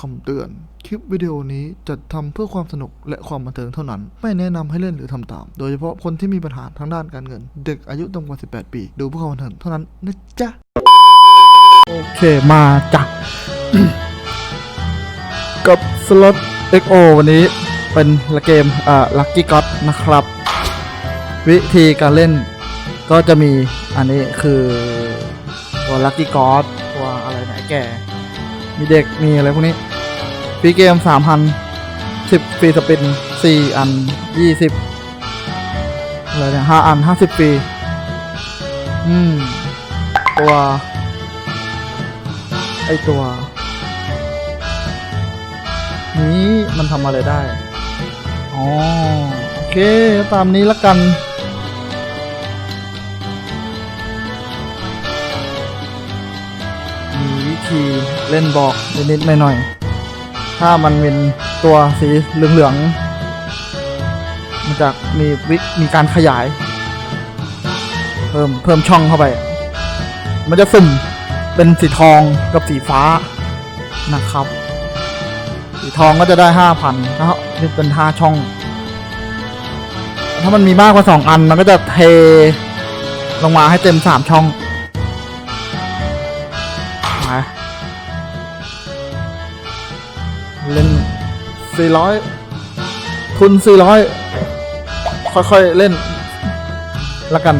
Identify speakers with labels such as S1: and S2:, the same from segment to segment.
S1: คำเตือน คลิปวิดีโอนี้จัดทำเพื่อความสนุกและความบันเทิงเท่านั้น ไม่แนะนำให้เล่นหรือทำตาม โดยเฉพาะคนที่มีปัญหาทางด้านการเงิน เด็กอายุต่ำกว่า 18 ปี ดูเพื่อความบันเทิงเท่านั้นนะจ๊ะ โอเคมาจ้ะ กับสล็อต XO วันนี้เป็นเกมอ่า Lucky God นะครับ วิธีการเล่นก็จะมีอันนี้คือตัว Lucky God ตัวอะไรไหนแก่ มีเด็กมีอะไรพวกนี้ ฟรีเกมสามพันสิบฟรีสปินสี่อันยี่สิบอะไรเนี่ยห้าอันห้าสิบฟรีอืม ตัว ไอตัว นี้มันทำอะไรได้ อ๋อ โอเค ตามนี้ละกันมีวิธีเล่นบอกนิดๆหน่อยๆ ถ้ามันเป็นตัวสีเหลืองๆ มันจะมีวิมีการขยาย เพิ่มเพิ่มช่องเข้าไป มันจะสุ่มเป็นสีทองกับสีฟ้านะครับ สีทองก็จะได้ห้าพันถ้านี่เป็นห้าช่อง ถ้ามันมีมากกว่าสองอันมันก็จะเทลงมาให้เต็มสามช่อง 400 ทุน 400 ค่อย ๆ เล่นละกัน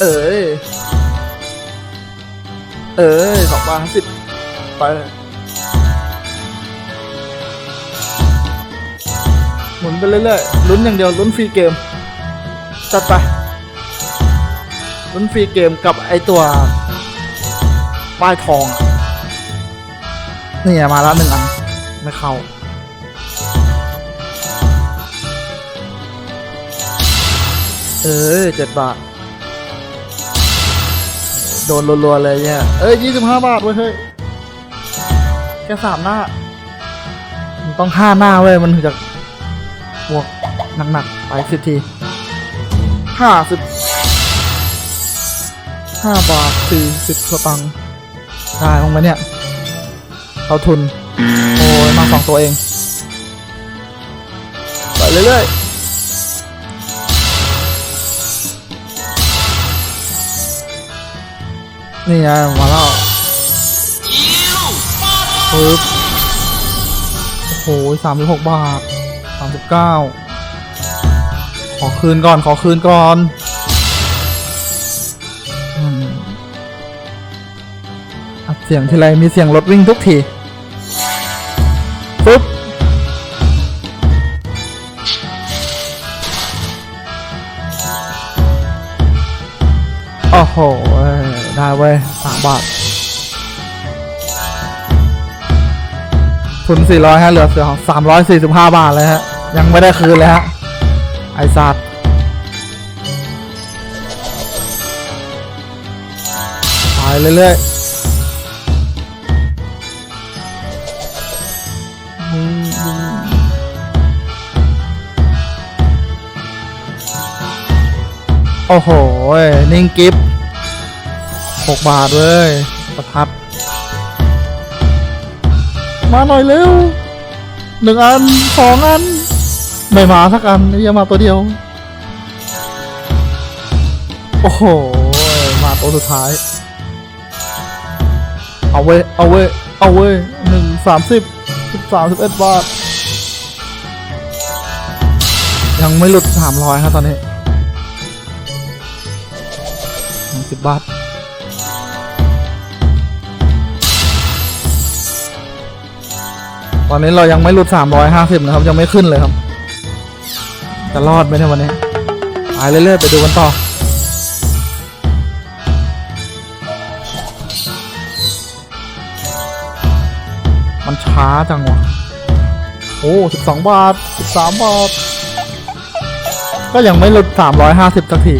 S1: เอ้ย เอ้ยสองบาทสิบไปหมุนไปเรื่อยๆ ลุ้นอย่างเดียว ลุ้นฟรีเกม จัดไป ลุ้นฟรีเกมกับไอตัวป้ายทอง นี่ไงมาแล้วหนึ่งอัน ไม่เข้า เออเจ็ดบาท โดนรัวๆเลยเนี่ย เอ้ยยี่สิบห้าบาทเว้ยเฮ้ยแค่สามหน้า มันต้องห้าหน้าเว้ย มันถึงจะบวกหนักๆ ไปสิบทีห้าสิบห้าบาทสี่สิบสตังค์ได้ลงมาเนี่ย เอาทุน โอ้ยมาสองตัวเองไปเรื่อยๆ นี่ไงมาแล้วปึ๊บโอ้โหสามสิบหกบาทสามสิบเก้าขอคืนก่อน ขอคืนก่อนอืมอัดเสียงทีไรมีเสียงรถวิ่งทุกที ปึ๊บโอ้โห ได้เว้ยสามบาททุนสี่ร้อยฮะ เหลือเสือของสามร้อยสี่สิบห้าบาทเลยฮะ ยังไม่ได้คืนเลยฮะ ไอสัตว์ไปเรื่อยๆ โอ้โห นิ่งกิฟหกบาทเว้ยประทัด มาหน่อยเร็วหนึ่งอันสองอัน ไม่มาสักอันนี่ยังมาตัวเดียว โอ้โห มาตัวสุดท้าย เอาเว้ย เอาเว้ย เอาเว้ยหนึ่งสามสิบสิบสามสิบเอ็ดบาท ยังไม่หลุดสามร้อยครับตอนนี้ สิบบาทตอนนี้เรายังไม่หลุด 350 นะครับ ยังไม่ขึ้นเลยครับ จะรอดไหมเนี่ยวันนี้ไปเรื่อยๆไปดูกันต่อ มันช้าจังวะโอ้ 12 บาท 13 บาท ก็ยังไม่หลุด 350สักที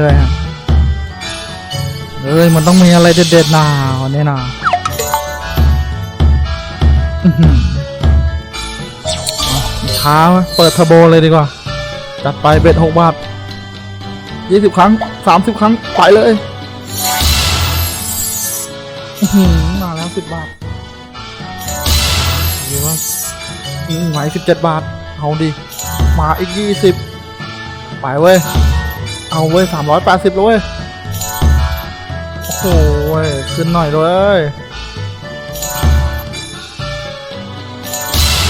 S1: เรื่อยๆฮะเอ้ยมันต้องมีอะไรเด็ดๆหนาวันนี้นะอื้อหือช้าเปิดเทอร์โบเลยดีกว่า จัดไปเบ็ดหกบาทยี่สิบครั้งสามสิบครั้ง ไปเลยมาแล้วสิบบาทดีว่าไหวสิบเจ็ดบาท เอาดิมาอีกยี่สิบไปเว้ย เอาเว้ยสามร้อยแปดสิบเลย โอ้โหเว้ยขึ้นหน่อยเลย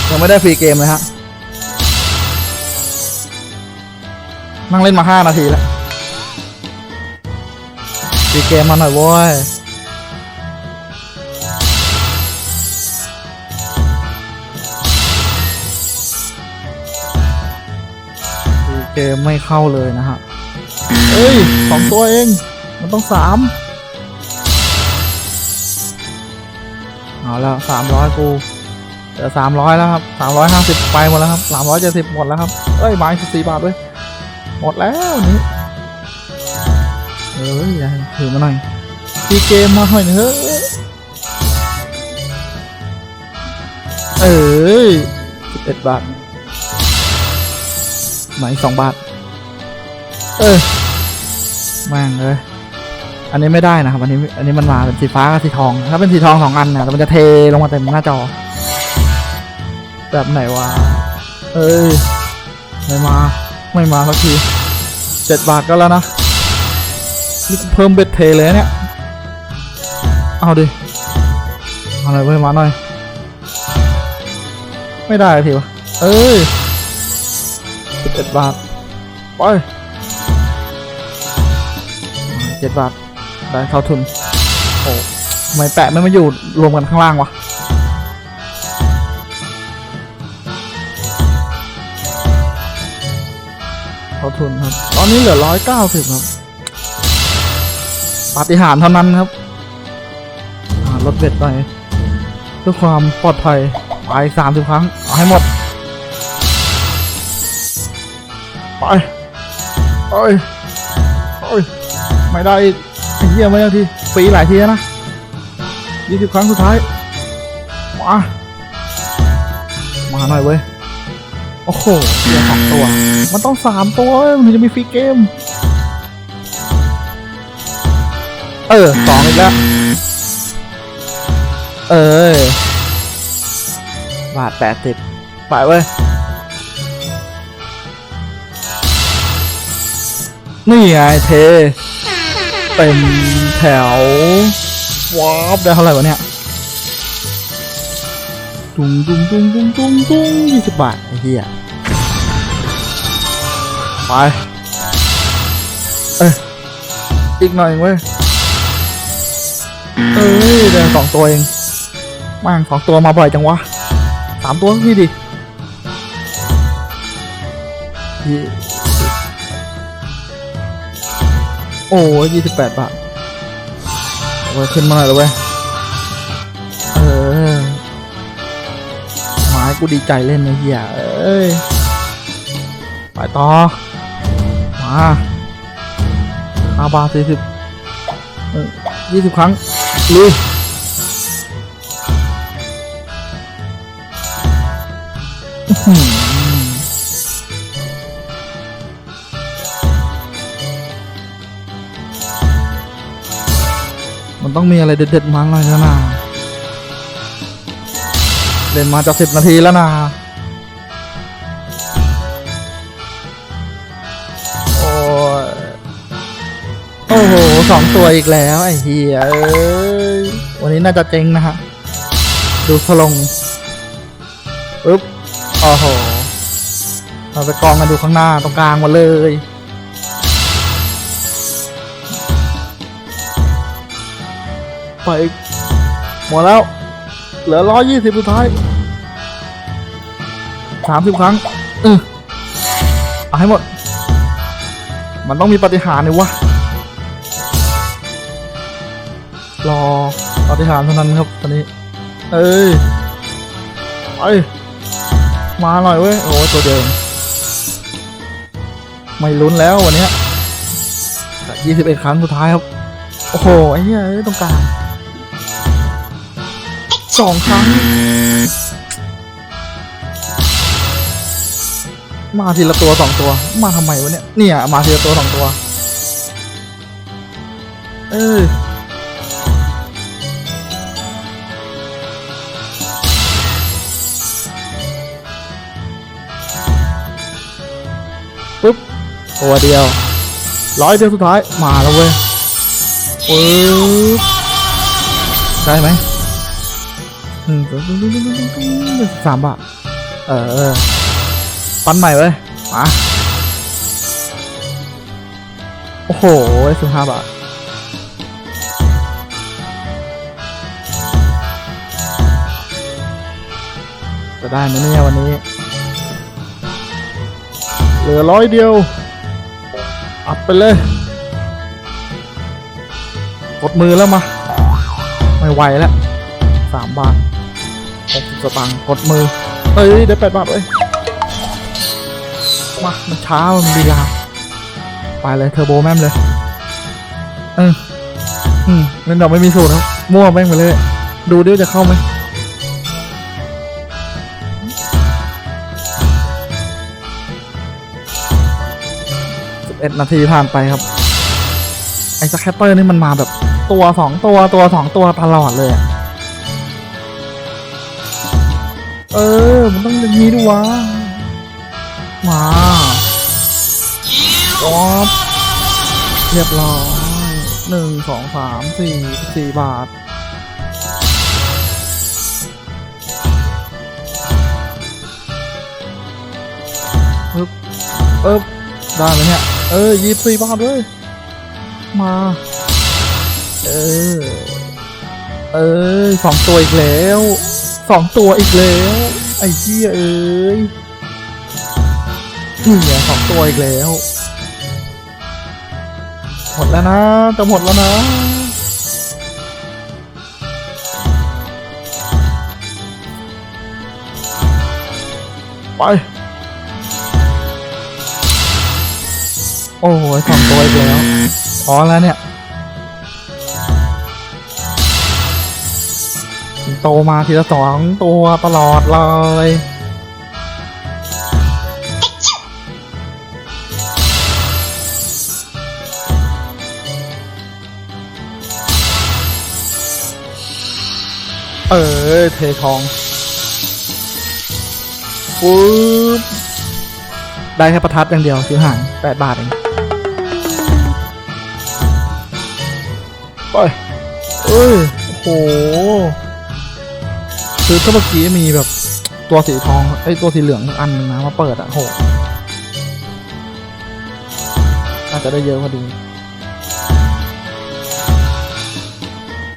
S1: ยังไม่ได้ฟรีเกมเลยฮะ นั่งเล่นมาห้านาทีแล้วฟรีเกมมาหน่อยเว้ยฟรีเกมไม่เข้าเลยนะฮะ เอ้ยสองตัวเอง มันต้องสามเอาล้วสามร้อยกูเหลือสามร้อยแล้วครับสามร้อยห้าสิบไปหมดแล้วครับสามร้อยเจ็ดสิบหมดแล้วครับเอ้ยไม้สิบสี่บาทด้วยหมดแล้วนี้เอ้ยย่าถือมาหน่อยตีเกมมาหน่อยเถอะเอ้ยสิบเอ็ดบาทไหมสองบาท เออ แม่งเลยอันนี้ไม่ได้นะครับอันนี้อันนี้มันมาเป็นสีฟ้ากับสีทอง ถ้าเป็นสีทองสองอันเนี่ยมันจะเทลงมาเต็มหน้าจอ แบบไหนวะเอ้ยไม่มาไม่มาสักทีเจ็ดบาทก็แล้วนะนี่เพิ่มเบ็ดเทเลยเนี่ย เอาดิอาหน่อยเว้ยมาหน่อย ไม่ได้ทีวะเอ้ยสิบเอ็ดบาท ไป เจ็ดบาท ได้เข้าทุน โอ้ทำไมแปะไม่มาอยู่รวมกันข้างล่างวะเข้าทุนครับ ตอนนี้เหลือร้อยเก้าสิบครับ ปาฏิหาริย์เท่านั้นครับอ่าลดเบ็ดไปเพื่อความปลอดภัยไปสามสิบครั้ง เอาให้หมด ไป ไปไป ไม่ได้อีกไอ้เหี้ยไม่ได้ทีฟรีหลายทีแล้วนะยี่สิบครั้งสุดท้าย มา มาหน่อยเว้ย โอ้โหเสียสองตัว มันต้องสามตัวมันถึงจะมีฟรีเกม เออสองอีกแล้ว เออบาทแปดสิบไปเว้ย นี่ไงเท เต็มแถวว้าวได้เท่าไหร่วะเนี่ยตุ้งตุ้งตุ้งตุ้งตุ้งตุ้งยี่สิบบาทไอ้เหี้ยไปเอ้ยอีกหน่อยเว้ยเอ้ยเดินสองตัวเองแม่งสองตัวมาบ่อยจังวะสามตัวพี่ดิ โอ้ยยี่สิบแปดบาทเว้ขึ้นมาหน่อยเลยเว้ย เออหมายกูดีใจเล่นนะเฮียเอ้ย ไปต่อ มาห้าบาทสี่สิบยี่สิบครั้งลุย มันต้องมีอะไรเด็ดๆมาหน่อยแล้วนะเล่นมาจะสิบนาทีแล้วนะโอ้ยโอ้โหสองตัวอีกแล้ว ไอ้เหี้ยเอ้ยวันนี้น่าจะเจ๊งนะฮะ ดูสลงปึ๊บโอ้โหเราไปกองกันดูข้างหน้าตรงกลางมาเลย ไปอีกหมดแล้ว เหลือร้อยยี่สิบสุดท้ายสามสิบครั้งเออเอาให้หมด มันต้องมีปฏิหารเลยวะ รอปฏิหารเท่านั้นครับตอนนี้ เอ้ยไปมาหน่อยเว้ย โอ้ตัวเดิม ไม่ลุ้นแล้ววันนี้ยี่สิบเอ็ดครั้งสุดท้ายครับ โอ้โห ไอ้เหี้ยเอ้ยตรงกลาง สองครั้ง มาทีละตัวสองตัว มาทำไมวะเนี่ย เนี่ย มาทีละตัวสองตัว เออปุ๊บตัวเดียว ร้อยเดียวสุดท้าย มาแล้วเว้ยปึ๊บได้ไหมอืม สามบาทเออปั้นใหม่เว้ยมาโอ้โหสิบห้าบาทจะได้ไหมเนี่ยวันนี้ เหลือร้อยเดียว อัดไปเลย กดมือแล้วมา ไม่ไหวแล้วสามบาท สิบสตางค์กดมือ เฮ้ย ได้แปดบาทเว้ยมา มันช้า มันดีลาไปเลยเทอร์โบแม่มเลยเอออืมเล่นดอกไม่มีสูตรครับ มั่วแม่งไปเลย ดูดิวจะเข้าไหมสิบเอ็ดนาทีผ่านไปครับ ไอ้สแคตเตอร์นี่มันมาแบบตัวสองตัวตัวสองตัวตลอดเลยอะ เออ มันต้องอย่างนี้ดูวะ มาป๊อปเรียบร้อยหนึ่งสองสามสี่สี่บาท ปึ๊บปึ๊บได้ไหมเนี่ย เออยี่สี่บาทด้วยมา เออ เออสองตัวอีกแล้ว สองตัวอีกแล้ว ไอ้เหี้ยเอ้ยนี่ไงสองตัวอีกแล้ว หมดแล้วนะจะหมดแล้วนะไป โอ้ยสองตัวอีกแล้วพอแล้วเนี่ย โตมาทีละสองตัวตลอดเลยเออเททองปุ๊บได้แค่ประทัดอย่างเดียวซื้อหางแปดบาทเองไปเอ้ยโอ้โห คือถ้าเมื่อกี้มีแบบตัวสีทองไอ้ตัวสีเหลืองอันหนึงนะมาเปิดอะโหอาจจะได้เยอะพอดี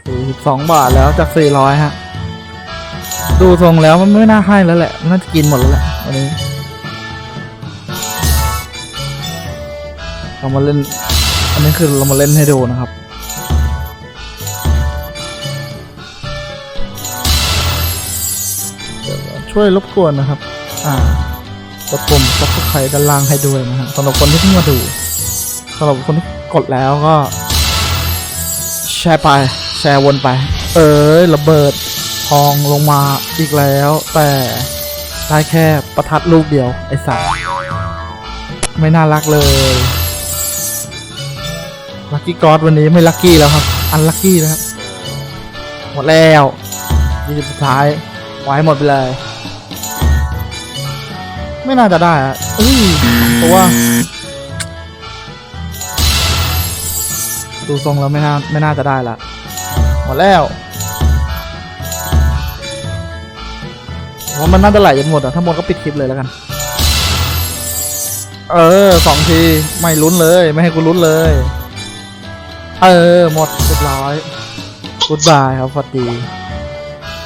S1: สี่สิบสองบาทแล้วจากสี่ร้อยฮะ ดูทรงแล้วมันไม่น่าให้แล้วแหละ มันน่าจะกินหมดแล้วแหละวันนี้เรามาเล่น อันนี้คือเรามาเล่นให้ดูนะครับ ช่วยรบกวนนะครับ อ่ากดปุ่มซับสไครต์ด้านล่างให้ด้วยนะฮะสำหรับคนที่เพิ่งมาดูสำหรับคนที่กดแล้วก็ แชร์ไป แชร์วนไป เอ้ยระเบิดทองลงมาอีกแล้ว แต่ได้แค่ประทัดลูกเดียว ไอ้สัตว์ไม่น่ารักเลยลัคกี้กอดวันนี้ไม่ลัคกี้แล้วครับ อันลัคกี้นะครับ หมดแล้วยี่สิบสุดท้ายไว้หมดไปเลย ไม่น่าจะได้อะเอ้ยตัวดูทรงแล้วไม่น่าไม่น่าจะได้ละหมดแล้วว่ามันน่าจะไหลจนหมดอะถ้าหมดก็ปิดคลิปเลยแล้วกัน เออสองทีไม่ลุ้นเลย ไม่ให้กูลุ้นเลย เออ หมดเรียบร้อยกูดบายครับสวัสดี